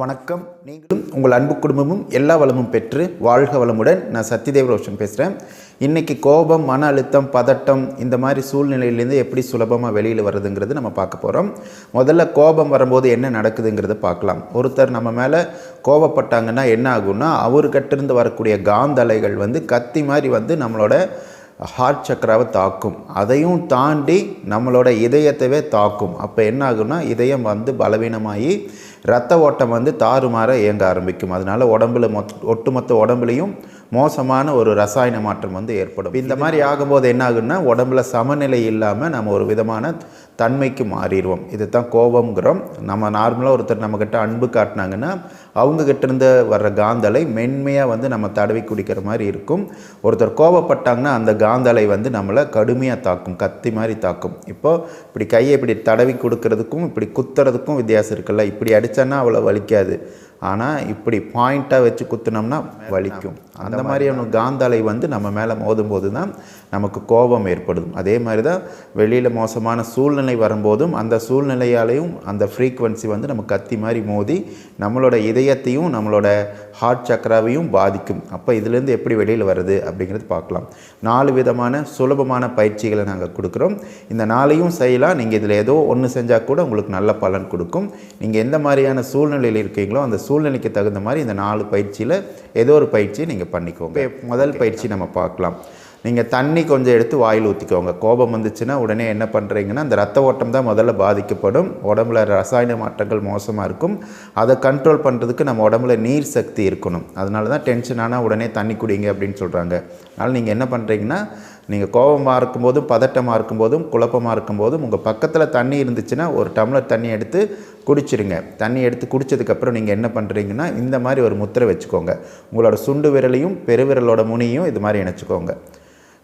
வணக்கம். நீங்களும் உங்கள் அன்பு குடும்பமும் எல்லா வளமும் பெற்று வாழ்க வளமுடன். நான் சத்யதேவ ரோஷன் பேசுகிறேன் இன்றைக்கி கோபம் மன அழுத்தம் பதட்டம் இந்த மாதிரி சூழ்நிலையிலேருந்து எப்படி சுலபமாக வெளியில் வருதுங்கிறது நம்ம பார்க்க போகிறோம் முதல்ல கோபம் வரும்போது என்ன நடக்குதுங்கிறத பார்க்கலாம். ஒருத்தர் நம்ம மேலே கோபப்பட்டாங்கன்னா என்ன ஆகும்னா அவர்கிட்ட வரக்கூடிய காந்தலைகள் வந்து கத்தி மாதிரி வந்து நம்மளோட ஹார்ட் சக்கராவை தாக்கும். அதையும் தாண்டி நம்மளோட இதயத்தவே தாக்கும். அப்போ என்ன ஆகும்னா இதயம் வந்து பலவீனமாகி ரத்த ஓட்டம் வந்து தாறுமாற இயங்க ஆரம்பிக்கும். அதனால் உடம்புல மொத் ஒட்டுமொத்த உடம்புலையும் மோசமான ஒரு ரசாயன மாற்றம் வந்து ஏற்படும். இந்த மாதிரி ஆகும்போது என்ன ஆகுன்னா உடம்புல சமநிலை இல்லாமல் நம்ம ஒரு விதமான தன்மைக்கு மாறிடுவோம். இது தான் கோபங்கிறோம் நம்ம நார்மலாக ஒருத்தர் நம்மக்கிட்ட அன்பு காட்டினாங்கன்னா அவங்கக்கிட்ட இருந்து வர்ற காந்தலை மென்மையாக வந்து நம்ம தடவி குடிக்கிற மாதிரி இருக்கும். ஒருத்தர் கோபப்பட்டாங்கன்னா அந்த காந்தலை வந்து நம்மளை கடுமையாக தாக்கும் கத்தி மாதிரி தாக்கும். இப்போது இப்படி கையை இப்படி தடவி கொடுக்கறதுக்கும் இப்படி குத்துறதுக்கும் வித்தியாசம் இருக்குல்ல? இப்படி அடித்தோன்னா அவ்வளோ வலிக்காது. ஆனால் இப்படி பாயிண்ட்டாக வச்சு குத்துனோம்னா வலிக்கும். அந்த மாதிரியான காந்தாலை வந்து நம்ம மேலே மோதும்போது தான் நமக்கு கோபம் ஏற்படும். அதே மாதிரி தான் வெளியில் மோசமான சூழ்நிலை வரும்போதும் அந்த சூழ்நிலையாலையும் அந்த ஃப்ரீக்குவன்சி வந்து நம்ம கத்தி மாதிரி மோதி நம்மளோட இதயத்தையும் நம்மளோட ஹார்ட் சக்கராவையும் பாதிக்கும். அப்போ இதுலேருந்து எப்படி வெளியில் வருது அப்படிங்கிறது பார்க்கலாம். நாலு விதமான சுலபமான பயிற்சிகளை நாங்கள் கொடுக்குறோம். இந்த நாளையும் செய்யலாம். நீங்கள் இதில் ஏதோ ஒன்று செஞ்சால் கூட உங்களுக்கு நல்ல பலன் கொடுக்கும். நீங்கள் எந்த மாதிரியான சூழ்நிலையில் இருக்கீங்களோ அந்த சூழ்நிலைக்கு தகுந்த மாதிரி இந்த நாலு பயிற்சியில் ஏதோ ஒரு பயிற்சியை நீங்கள் பண்ணிக்கோங்க. முதல் பயிற்சி நம்ம பார்க்கலாம். நீங்கள் தண்ணி கொஞ்சம் எடுத்து வாயில் ஊற்றிக்கோங்க கோபம் வந்துச்சுன்னா உடனே என்ன பண்ணுறீங்கன்னா அந்த ரத்த ஓட்டம் தான் முதல்ல பாதிக்கப்படும். உடம்புல ரசாயன மாற்றங்கள் மோசமாக இருக்கும். அதை கண்ட்ரோல் பண்ணுறதுக்கு நம்ம உடம்புல நீர் சக்தி இருக்கணும். அதனால தான் டென்ஷன் ஆனால் உடனே தண்ணி குடிங்க அப்படின்னு சொல்கிறாங்க அதனால் நீங்கள் என்ன பண்ணுறீங்கன்னா நீங்கள் கோபமாக இருக்கும்போதும் பதட்டமாக இருக்கும்போதும் குழப்பமாக இருக்கும்போதும் உங்கள் பக்கத்தில் தண்ணி இருந்துச்சுன்னா ஒரு டம்ளர் தண்ணி எடுத்து குடிச்சிருங்க. தண்ணி எடுத்து குடித்ததுக்கப்புறம் நீங்கள் என்ன பண்ணுறீங்கன்னா இந்த மாதிரி ஒரு முத்திரை வச்சுக்கோங்க. உங்களோட சுண்டு விரலையும் பெருவிரலோட முனியும் இது மாதிரி இணைச்சிக்கோங்க.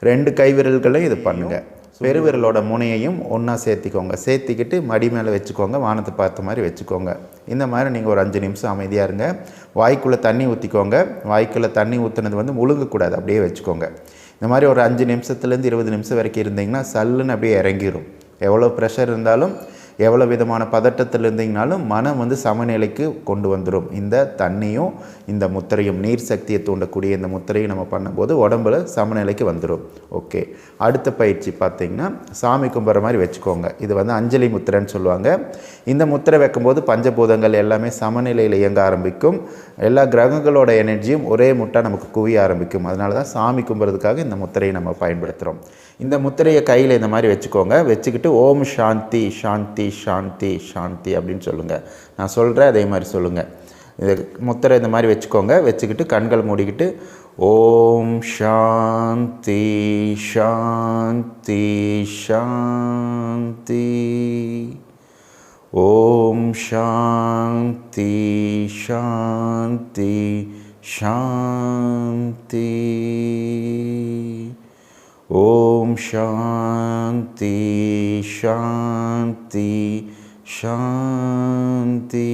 ரெண்டு கை விரல்களையும் இது பண்ணுங்கள் பெருவிரலோட முனையையும் ஒன்றா சேர்த்திக்கோங்க. சேர்த்திக்கிட்டு மடி மேலே வச்சுக்கோங்க. வானத்தை பார்த்த மாதிரி வச்சுக்கோங்க. இந்த மாதிரி நீங்கள் ஒரு அஞ்சு நிமிஷம் அமைதியாக இருங்க. வாய்க்குள்ளே தண்ணி ஊற்றிக்கோங்க வாய்க்குள்ளே தண்ணி ஊற்றுனது வந்து முழுங்கக்கூடாது. அப்படியே வச்சுக்கோங்க. இந்த மாதிரி ஒரு அஞ்சு நிமிஷத்துலேருந்து இருபது நிமிஷம் வரைக்கும் இருந்தீங்கன்னா சல்லுன்னு அப்படியே இறங்கிடும் எவ்வளோ ப்ரெஷர் இருந்தாலும் எவ்வளோ விதமான பதட்டத்தில் இருந்தீங்கனாலும் மனம் வந்து சமநிலைக்கு கொண்டு வந்துடும் இந்த தண்ணியும் இந்த முத்திரையும் நீர் சக்தியை தூண்டக்கூடிய இந்த முத்திரையும் நம்ம பண்ணும்போது உடம்புல சமநிலைக்கு வந்துடும் ஓகே. அடுத்த பயிற்சி பார்த்திங்கன்னா சாமி கும்பிட்ற மாதிரி வச்சுக்கோங்க. இது வந்து அஞ்சலி முத்திரைன்னு சொல்லுவாங்க. இந்த முத்திரை வைக்கும்போது பஞ்சபூதங்கள் எல்லாமே சமநிலையில் இயங்க ஆரம்பிக்கும். எல்லா கிரகங்களோட எனர்ஜியும் ஒரே முட்டாக நமக்கு குவிய ஆரம்பிக்கும். அதனால தான் சாமி கும்புறதுக்காக இந்த முத்திரையை நம்ம பயன்படுத்துகிறோம் இந்த முத்திரையை கையில் இந்த மாதிரி வச்சுக்கோங்க. வச்சுக்கிட்டு ஓம் சாந்தி சாந்தி சாந்தி சாந்தி அப்படின்னு சொல்லுங்கள் நான் சொல்கிறேன் அதே மாதிரி சொல்லுங்கள் இது முத்திரை இந்த மாதிரி வச்சுக்கோங்க. வச்சுக்கிட்டு கண்கள் மூடிக்கிட்டு ஓம் சாந்தி சாந்தி சாந்தி. ஓம் சாந்தி சாந்தி சாந்தி. ஓம் சாந்தி சாந்தி சாந்தி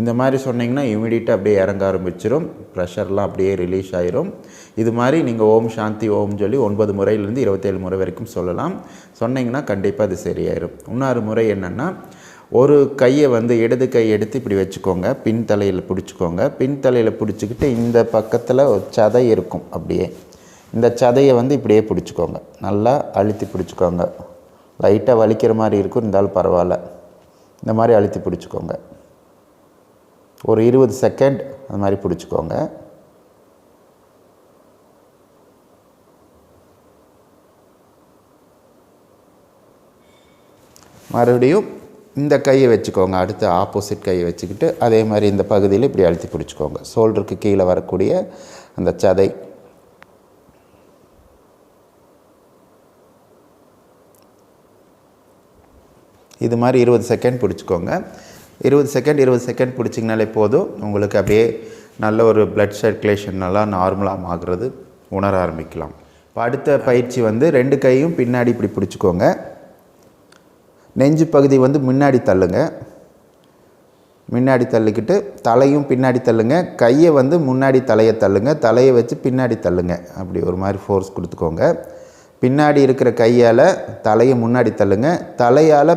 இந்த மாதிரி சொன்னிங்கன்னா இமீடியட்டாக அப்படியே இறங்க ஆரம்பிச்சிடும் ப்ரெஷர்லாம் அப்படியே ரிலீஸ் ஆயிரும். இது மாதிரி நீங்கள் ஓம் சாந்தி ஓம் சொல்லி ஒன்பது முறையிலேருந்து இருபத்தேழு முறை வரைக்கும் சொல்லலாம். சொன்னீங்கன்னா கண்டிப்பாக அது சரியாயிரும். இன்னொரு முறை என்னென்னா ஒரு கையை வந்து இடது கை எடுத்து இப்படி வச்சுக்கோங்க. பின் தலையில் பிடிச்சிக்கோங்க. பின் தலையில் பிடிச்சிக்கிட்டு இந்த பக்கத்தில் ஒரு சதை இருக்கும் அப்படியே. இந்த சதையை வந்து இப்படியே பிடிச்சிக்கோங்க. நல்லா அழுத்தி பிடிச்சிக்கோங்க. லைட்டாக வலிக்கிற மாதிரி இருக்கும் இருந்தாலும் பரவாயில்ல. இந்த மாதிரி அழுத்தி பிடிச்சிக்கோங்க. ஒரு இருபது செகண்ட் அந்த மாதிரி பிடிச்சிக்கோங்க. மறுபடியும் இந்த கையை வச்சுக்கோங்க. அடுத்து ஆப்போசிட் கையை வச்சுக்கிட்டு அதே மாதிரி இந்த பகுதியில் இப்படி அழுத்தி பிடிச்சிக்கோங்க. ஷோல்டருக்கு கீழே வரக்கூடிய அந்த சதை. இது மாதிரி இருபது செகண்ட் பிடிச்சிக்கோங்க. இருபது செகண்ட் இருபது செகண்ட் பிடிச்சிங்கனாலே போதும். உங்களுக்கு அப்படியே நல்ல ஒரு பிளட் சர்க்குலேஷன் நல்லா நார்மலாக ஆகிறது உணர ஆரம்பிக்கலாம். இப்போ அடுத்த பயிற்சி வந்து ரெண்டு கையும் பின்னாடி இப்படி பிடிச்சிக்கோங்க. நெஞ்சு பகுதி வந்து முன்னாடி தள்ளுங்க. முன்னாடி தள்ளிக்கிட்டு தலையும் பின்னாடி தள்ளுங்க. கையை வந்து முன்னாடி தலையை தள்ளுங்க. தலையை வச்சு பின்னாடி தள்ளுங்க. அப்படி ஒரு மாதிரி ஃபோர்ஸ் கொடுத்துக்கோங்க. பின்னாடி இருக்கிற கையால் தலையை முன்னாடி தள்ளுங்க. தலையால்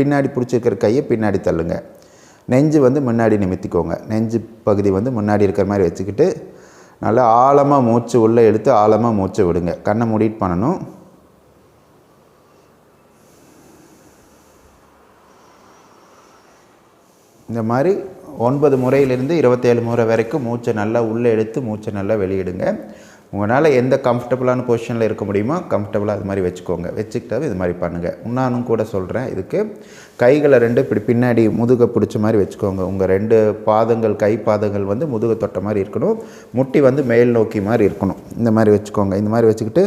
பின்னாடி பிடிச்சிருக்கிற கையை பின்னாடி தள்ளுங்க. நெஞ்சு வந்து முன்னாடி நிமித்திக்கோங்க. நெஞ்சு பகுதி வந்து முன்னாடி இருக்கிற மாதிரி வச்சுக்கிட்டு நல்லா ஆழமாக மூச்சு உள்ளே எடுத்து ஆழமாக மூச்சை விடுங்க. கண்ணை மூடிட்டு பண்ணணும். இந்த மாதிரி ஒன்பது முறையிலிருந்து இருபத்தேழு முறை வரைக்கும் மூச்சை நல்லா உள்ளே எடுத்து மூச்சை நல்லா வெளியிடுங்க. உங்களால் எந்த கம்ஃபர்டபுளான பொசிஷனில் இருக்க முடியுமோ கம்ஃபர்டபுளாக அது மாதிரி வச்சுக்கோங்க. வச்சுக்கிட்டாவே இது மாதிரி பண்ணுங்கள் இன்னும் கூட சொல்கிறேன் இதுக்கு கைகளை ரெண்டு இப்படி பின்னாடி முதுகை பிடிச்ச மாதிரி வச்சுக்கோங்க. உங்கள் ரெண்டு பாதங்கள் கை பாதங்கள் வந்து முதுகை தொட்ட மாதிரி இருக்கணும். முட்டி வந்து மேல் நோக்கி மாதிரி இருக்கணும். இந்த மாதிரி வச்சுக்கோங்க. இந்த மாதிரி வச்சுக்கிட்டு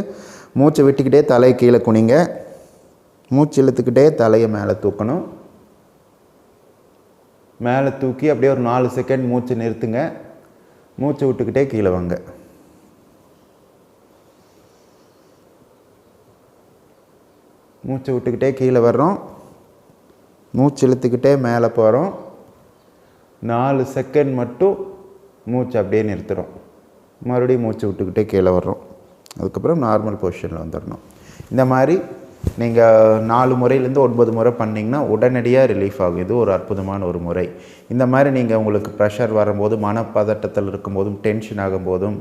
மூச்சை விட்டுக்கிட்டே தலையை கீழே குனிங்க. மூச்சு இழுத்துக்கிட்டே தலையை மேலே தூக்கணும். மேலே தூக்கி அப்படியே ஒரு நாலு செகண்ட் மூச்சு நிறுத்துங்க. மூச்சு விட்டுக்கிட்டே கீழே வாங்க. மூச்சு விட்டுக்கிட்டே கீழே வர்றோம். மூச்சு இழுத்துக்கிட்டே மேலே போகிறோம் நாலு செகண்ட் மட்டும் மூச்சு அப்படியே நிறுத்துகிறோம் மறுபடியும் மூச்சு விட்டுக்கிட்டே கீழே வர்றோம். அதுக்கப்புறம் நார்மல் பொசிஷனில் வந்துடணும். இந்த மாதிரி நீங்கள் நாலு முறையிலேருந்து ஒன்பது முறை பண்ணிங்கன்னா உடனடியாக ரிலீஃப் ஆகும். இது ஒரு அற்புதமான ஒரு முறை. இந்த மாதிரி நீங்கள் உங்களுக்கு ப்ரெஷர் வரும்போது மனப்பதட்டத்தில் இருக்கும்போதும் டென்ஷன் ஆகும்போதும்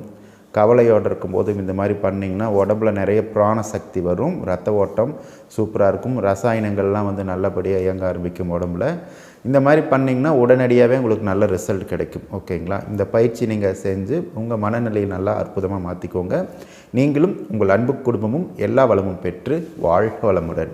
கவலையோடு இருக்கும்போதும் இந்த மாதிரி பண்ணிங்கன்னா உடம்புல நிறைய பிராண சக்தி வரும் ரத்த ஓட்டம் சூப்பராக இருக்கும் ரசாயனங்கள்லாம் வந்து நல்லபடியாக இயங்க ஆரம்பிக்கும் உடம்புல. இந்த மாதிரி பண்ணிங்கன்னா உடனடியாகவே உங்களுக்கு நல்ல ரிசல்ட் கிடைக்கும். ஓகேங்களா? இந்த பயிற்சி நீங்கள் செஞ்சு உங்கள் மனநிலையை நல்லா அற்புதமாக மாற்றிக்கோங்க நீங்களும் உங்கள் அன்பு குடும்பமும் எல்லா வளமும் பெற்று வாழ்க வளமுடன்.